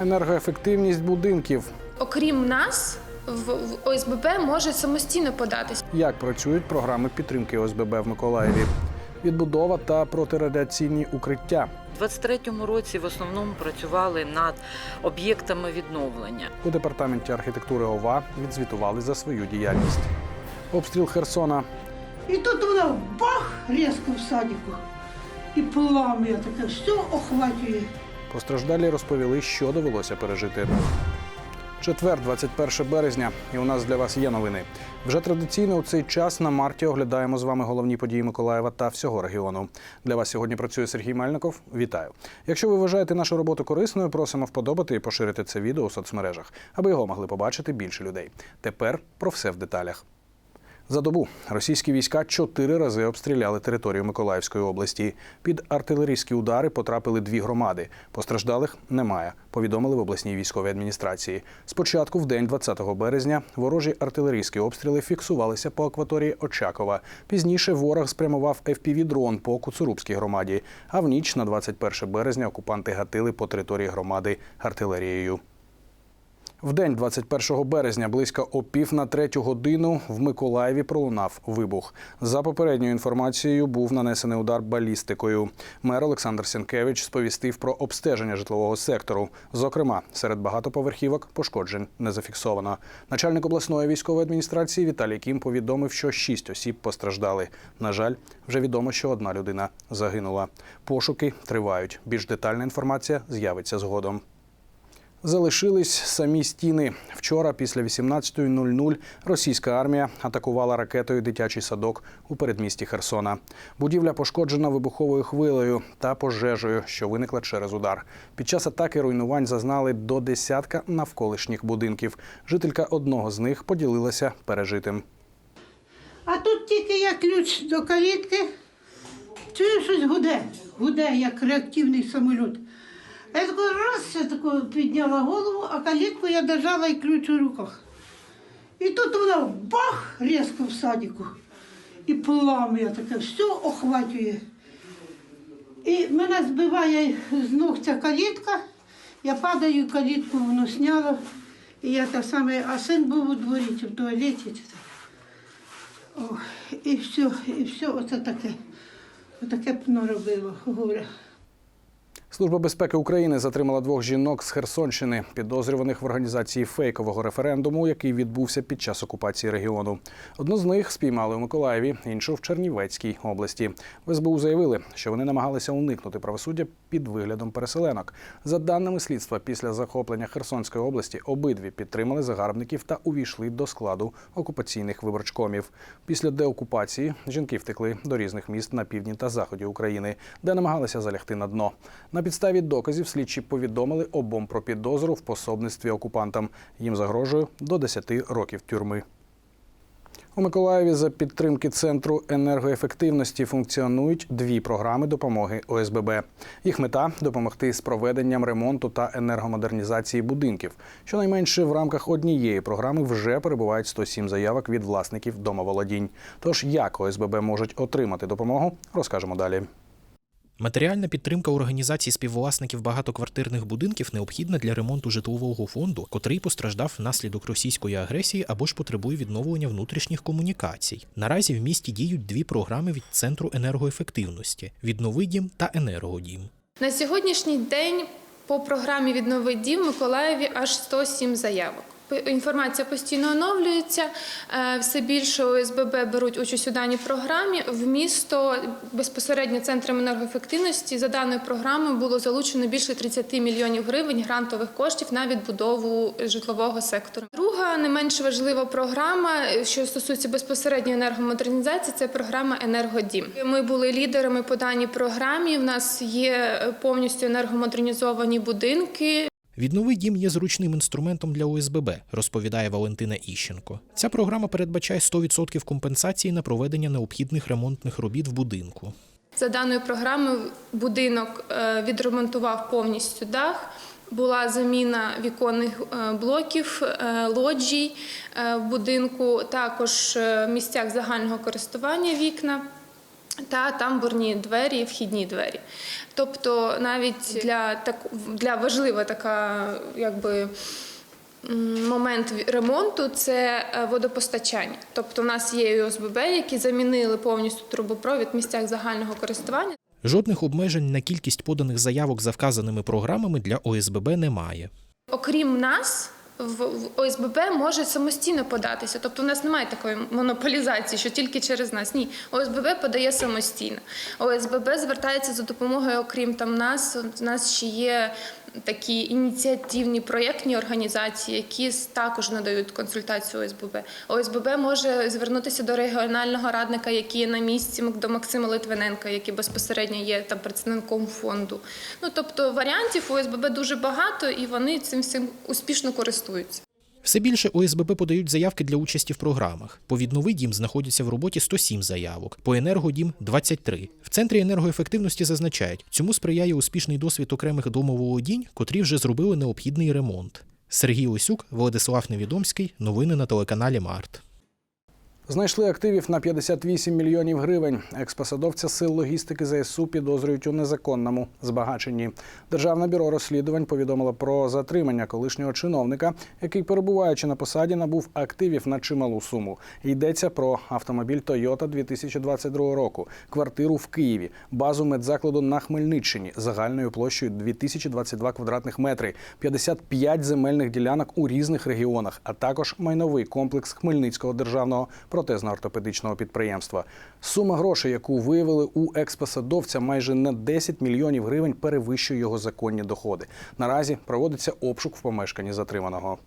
Енергоефективність будинків. Окрім нас, в, в ОСББ може самостійно податись. Як працюють програми підтримки ОСББ в Миколаєві? Відбудова та протирадіаційні укриття. У 23-му році в основному працювали над об'єктами відновлення. У департаменті архітектури ОВА відзвітували за свою діяльність. Обстріл Херсона. І тут воно бах різко в садіку. І плам'я таке, все охвачує. Постраждалі розповіли, що довелося пережити. Четвер, 21 березня, і у нас для вас є новини. Вже традиційно у цей час на марті оглядаємо з вами головні події Миколаєва та всього регіону. Для вас сьогодні працює Сергій Мельников. Вітаю! Якщо ви вважаєте нашу роботу корисною, просимо вподобати і поширити це відео у соцмережах, аби його могли побачити більше людей. Тепер про все в деталях. За добу російські війська чотири рази обстріляли територію Миколаївської області. Під артилерійські удари потрапили дві громади. Постраждалих немає. Повідомили в обласній військовій адміністрації. Спочатку, в день 20 березня, ворожі артилерійські обстріли фіксувалися по акваторії Очакова. Пізніше ворог спрямував FPV-дрон по Куцурубській громаді. А в ніч на 21 березня окупанти гатили по території громади артилерією. В день 21 березня, близько о пів на третю годину, в Миколаєві пролунав вибух. За попередньою інформацією, був нанесений удар балістикою. Мер Олександр Сенкевич сповістив про обстеження житлового сектору. Зокрема, серед багатоповерхівок пошкоджень не зафіксовано. Начальник обласної військової адміністрації Віталій Кім повідомив, що шість осіб постраждали. На жаль, вже відомо, що одна людина загинула. Пошуки тривають. Більш детальна інформація з'явиться згодом. Залишились самі стіни. Вчора, після 18.00, російська армія атакувала ракетою дитячий садок у передмісті Херсона. Будівля пошкоджена вибуховою хвилею та пожежею, що виникла через удар. Під час атаки руйнувань зазнали до десятка навколишніх будинків. Жителька одного з них поділилася пережитим. А тут тільки я ключ до калітки. Чую, щось гуде. Гуде, як реактивний самоліт. Я тако раз я тако підняла голову, а калітку я держала і ключ у руках. І тут воно бах різко в садіку. І плам'я таке, все охвачує. І мене збиває з ног ця калітка. Я падаю, калітку воно сняло. І я так саме, а син був у дворі чи в туалеті. Чи. І все, і все, оце таке. Отаке б наробило, горе. Служба безпеки України затримала двох жінок з Херсонщини, підозрюваних в організації фейкового референдуму, який відбувся під час окупації регіону. Одну з них спіймали у Миколаєві, іншу в Чернівецькій області. В СБУ заявили, що вони намагалися уникнути правосуддя під виглядом переселенок. За даними слідства, після захоплення Херсонської області обидві підтримали загарбників та увійшли до складу окупаційних виборчкомів. Після деокупації жінки втекли до різних міст на півдні та заході України, де намагалися залягти на дно. На підставі доказів слідчі повідомили обом про підозру в пособництві окупантам. Їм загрожує до 10 років тюрми. У Миколаєві за підтримки центру енергоефективності функціонують дві програми допомоги ОСББ. Їх мета допомогти з проведенням ремонту та енергомодернізації будинків. Щонайменше в рамках однієї програми вже перебувають 107 заявок від власників домоволодінь. Тож як ОСББ можуть отримати допомогу, розкажемо далі. Матеріальна підтримка організацій співвласників багатоквартирних будинків необхідна для ремонту житлового фонду, котрий постраждав внаслідок російської агресії або ж потребує відновлення внутрішніх комунікацій. Наразі в місті діють дві програми від центру енергоефективності: віднови дім та енергодім. На сьогоднішній день по програмі «Віднови дім» Миколаєві аж 107 заявок. Інформація постійно оновлюється. е, Все більше ОСББ беруть участь у даній програмі. В місто безпосередньо центром енергоефективності за даною програмою було залучено більше 30 мільйонів гривень грантових коштів на відбудову житлового сектору. Друга не менш важлива програма, що стосується безпосередньо енергомодернізації, це програма Енергодім. Ми були лідерами по даній програмі. У нас є повністю енергомодернізовані будинки. Відновий дім є зручним інструментом для ОСББ, розповідає Валентина Іщенко. Ця програма передбачає 100% компенсації на проведення необхідних ремонтних робіт в будинку. За даною програмою будинок е, відремонтував повністю дах. Була заміна віконних е, блоків, е, лоджій в будинку, також в місцях загального користування вікна. Та тамбурні двері, і вхідні двері. Тобто навіть для так для важлива така якби. Момент ремонту це е, водопостачання. Тобто, у нас є ОСББ, які замінили повністю трубопровід в місцях загального користування. Жодних обмежень на кількість поданих заявок за вказаними програмами для ОСББ немає. Окрім нас, в в ОСББ може самостійно податися. Тобто, у нас немає такої монополізації, що тільки через нас. Ні, ОСББ подає самостійно. ОСББ звертається за допомогою, окрім там нас. У нас ще є такі ініціативні проєктні організації, які також надають консультацію ОСББ. ОСББ може звернутися до регіонального радника, який є на місці, до Максима Литвиненка, який безпосередньо є там представником фонду. Ну тобто варіантів ОСББ дуже багато, і вони цим всім успішно користуються. Все більше ОСББ подають заявки для участі в програмах. По відновий дім знаходяться в роботі 107 заявок, по енергодім 23. В центрі енергоефективності зазначають, цьому сприяє успішний досвід окремих домоволодінь, котрі вже зробили необхідний ремонт. Сергій Осюк, Владислав Невідомський. Новини на телеканалі Март. Знайшли активів на 58 мільйонів гривень. Експосадовця сил логістики ЗСУ підозрюють у незаконному збагаченні. Державне бюро розслідувань повідомило про затримання колишнього чиновника, який, перебуваючи на посаді, набув активів на чималу суму. Йдеться про автомобіль Toyota 2022 року, квартиру в Києві, базу медзакладу на Хмельниччині загальною площею 2022 квадратних метри, 55 земельних ділянок у різних регіонах, а також майновий комплекс Хмельницького державного протезно-ортопедичного підприємства. Сума грошей, яку виявили у експосадовця, майже на 10 мільйонів гривень перевищує його законні доходи. Наразі проводиться обшук в помешканні затриманого.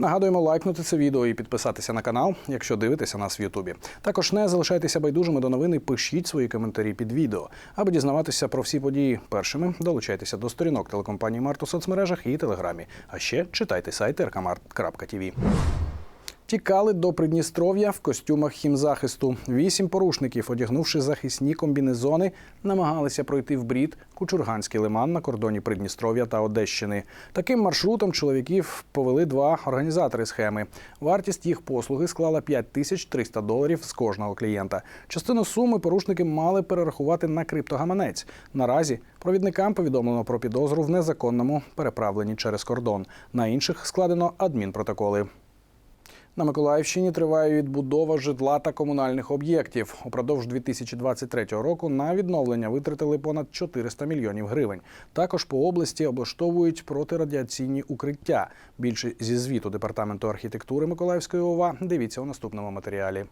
Нагадуємо лайкнути це відео і підписатися на канал, якщо дивитеся нас в Ютубі. Також не залишайтеся байдужими до новини, пишіть свої коментарі під відео. Аби дізнаватися про всі події першими, долучайтеся до сторінок телекомпанії Март у соцмережах і телеграмі. А ще читайте сайт rkmart.tv. Тікали до Придністров'я в костюмах хімзахисту. Вісім порушників, одягнувши захисні комбінезони, намагалися пройти в брід Кучурганський лиман на кордоні Придністров'я та Одещини. Таким маршрутом чоловіків повели два організатори схеми. Вартість їх послуги склала 5300 доларів з кожного клієнта. Частину суми порушники мали перерахувати на криптогаманець. Наразі провідникам повідомлено про підозру в незаконному переправленні через кордон. На інших складено адмінпротоколи. На Миколаївщині триває відбудова житла та комунальних об'єктів. Упродовж 2023 року на відновлення витратили понад 400 мільйонів гривень. Також по області облаштовують протирадіаційні укриття. Більше зі звіту департаменту архітектури Миколаївської ОВА дивіться у наступному матеріалі.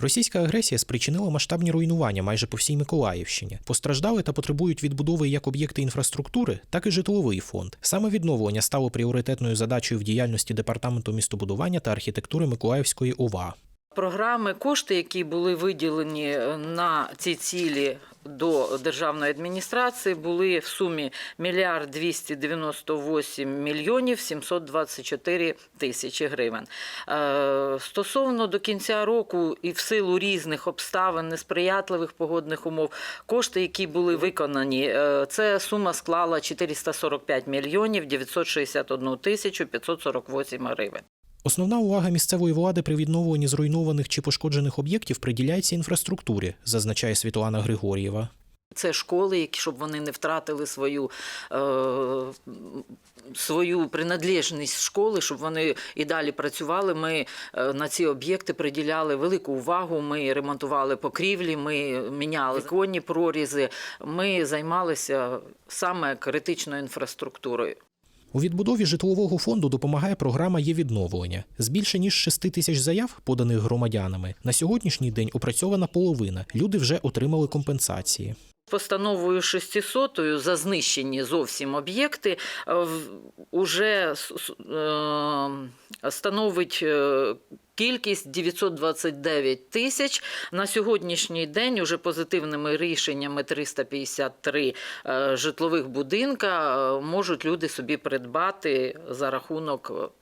Російська агресія спричинила масштабні руйнування майже по всій Миколаївщині. Постраждали та потребують відбудови як об'єкти інфраструктури, так і житловий фонд. Саме відновлення стало пріоритетною задачею в діяльності департаменту містобудування та архітектури Миколаївської ОВА. Програми, кошти, які були виділені е, на ці цілі до державної адміністрації, були в сумі мільярд 298 мільйонів 724 тисячі гривень. Е, Стосовно до кінця року і в силу різних обставин, несприятливих погодних умов, кошти, які були виконані, е, це сума склала 445 мільйонів 961 тисячу 548 гривень. Основна увага місцевої влади при відновленні зруйнованих чи пошкоджених об'єктів приділяється інфраструктурі, зазначає Світлана Григор'єва. Це школи, які щоб вони не втратили свою, е, свою приналежність школи, щоб вони і далі працювали. Ми е, на ці об'єкти приділяли велику увагу. Ми ремонтували покрівлі, ми міняли віконні прорізи. Ми займалися саме критичною інфраструктурою. У відбудові житлового фонду допомагає програма є відновлення. З більше ніж 6 тисяч заяв, поданих громадянами, на сьогоднішній день опрацьована половина. Люди вже отримали компенсації. Постановою 600 за знищені зовсім об'єкти е, в- уже с- с- е, становить е, кількість 929 тисяч. На сьогоднішній день уже позитивними рішеннями 353 е, житлових будинка можуть люди собі придбати за рахунок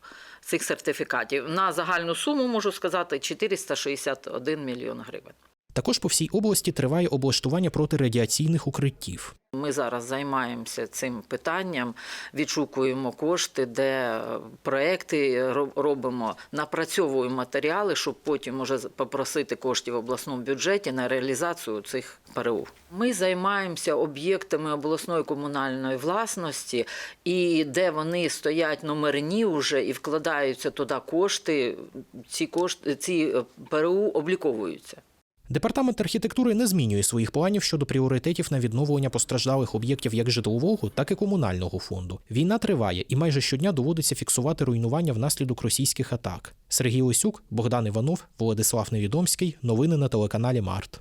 цих сертифікатів. На загальну суму можу сказати 461 мільйон гривень. Також по всій області триває облаштування протирадіаційних укриттів. Ми зараз займаємося цим питанням, відшукуємо кошти, де е, проекти робимо, напрацьовуємо матеріали, щоб потім уже попросити коштів в обласному бюджеті на реалізацію цих ПРУ. Ми займаємося об'єктами обласної комунальної власності, і де вони стоять номерні вже і вкладаються туди кошти. Ці кошти ці е, ПРУ обліковуються. Департамент архітектури не змінює своїх планів щодо пріоритетів на відновлення постраждалих об'єктів як житлового, так і комунального фонду. Війна триває, і майже щодня доводиться фіксувати руйнування внаслідок російських атак. Сергій Лисюк, Богдан Іванов, Владислав Невідомський. Новини на телеканалі Март.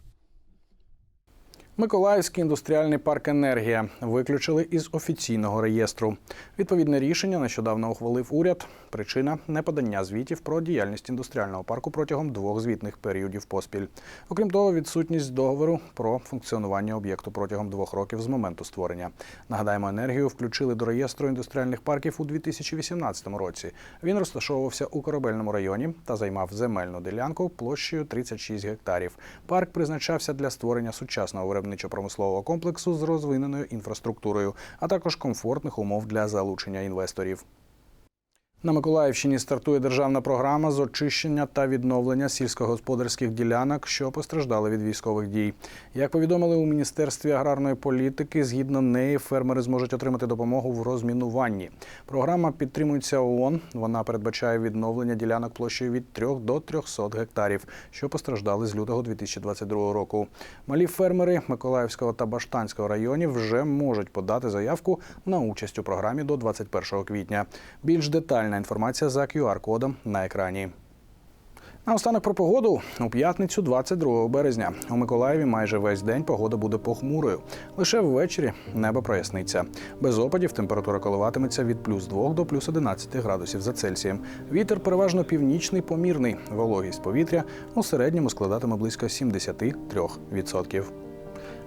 Миколаївський індустріальний парк Енергія виключили із офіційного реєстру. Відповідне рішення нещодавно ухвалив уряд. Причина неподання звітів про діяльність індустріального парку протягом двох звітних періодів поспіль. Окрім того, відсутність договору про функціонування об'єкту протягом двох років з моменту створення. Нагадаємо, енергію включили до реєстру індустріальних парків у 2018 році. Він розташовувався у корабельному районі та займав земельну ділянку площею 36 гектарів. Парк призначався для створення сучасного виробничо-промислового комплексу з розвиненою інфраструктурою, а також комфортних умов для залучення інвесторів. На Миколаївщині стартує державна програма з очищення та відновлення сільськогосподарських ділянок, що постраждали від військових дій. Як повідомили у Міністерстві аграрної політики, згідно неї фермери зможуть отримати допомогу в розмінуванні. Програма підтримується ООН. Вона передбачає відновлення ділянок площею від 3 до 300 гектарів, що постраждали з лютого 2022 року. Малі фермери Миколаївського та Баштанського районів вже можуть подати заявку на участь у програмі до 21 квітня. Більш детальна інформація за QR-кодом на екрані. Наостанок про погоду у п'ятницю, 22 березня. У Миколаєві майже весь день погода буде похмурою. Лише ввечері небо проясниться. Без опадів температура коливатиметься від плюс 2 до плюс 11 градусів за Цельсієм. Вітер переважно північний, помірний. Вологість повітря у середньому складатиме близько 73%.